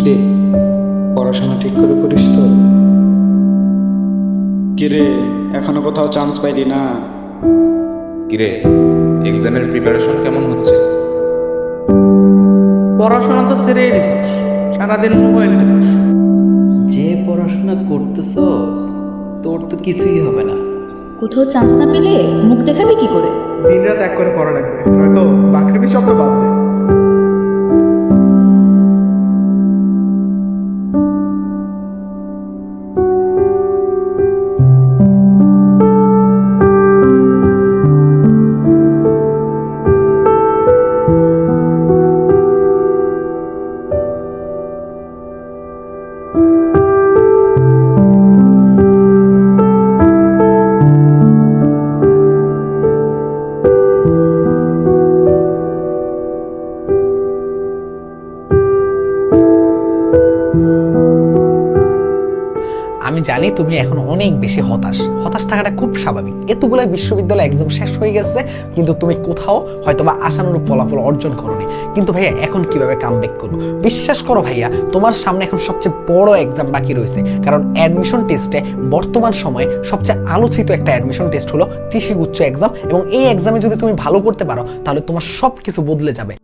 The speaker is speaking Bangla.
কিরে পড়াশোনা ঠিক করে করিস তো? কিরে এখনও কোথাও চান্স পাইলি না? কিরে এক্সামের প্রিপারেশন কেমন হচ্ছে? পড়াশোনা তো ছেড়েই দিছিস সারাদিন মোবাইল যে পড়াশোনা করতেছস তোর তো কিছুই হবে না। কোথাও চান্স না পেলে মুখ দেখাবি কি করে? দিন রাত এক করে পড়া লাগবে নয়তো বাকরিবি শব্দ বাদ। আমি জানি তুমি এখন অনেক বেশি হতাশ। হতাশ থাকাটা খুব স্বাভাবিক। এতগুলো বিশ্ববিদ্যালয় এক্সাম শেষ হয়ে গেছে, কিন্তু তুমি কোথাও হয়তো বা আশানুরূপ ফলাফল অর্জন করোনি। কিন্তু ভাইয়া, এখন কীভাবে কাম ব্যাক করব? বিশ্বাস করো ভাইয়া, তোমার সামনে এখন সবচেয়ে বড় এক্সাম বাকি রয়েছে। কারণ অ্যাডমিশন টেস্টে বর্তমান সময়ে সবচেয়ে আলোচিত একটা অ্যাডমিশন টেস্ট হলো কৃষি উচ্চ এক্সাম এবং এই এক্সামে যদি তুমি ভালো করতে পারো, তাহলে তোমার সব কিছু বদলে যাবে।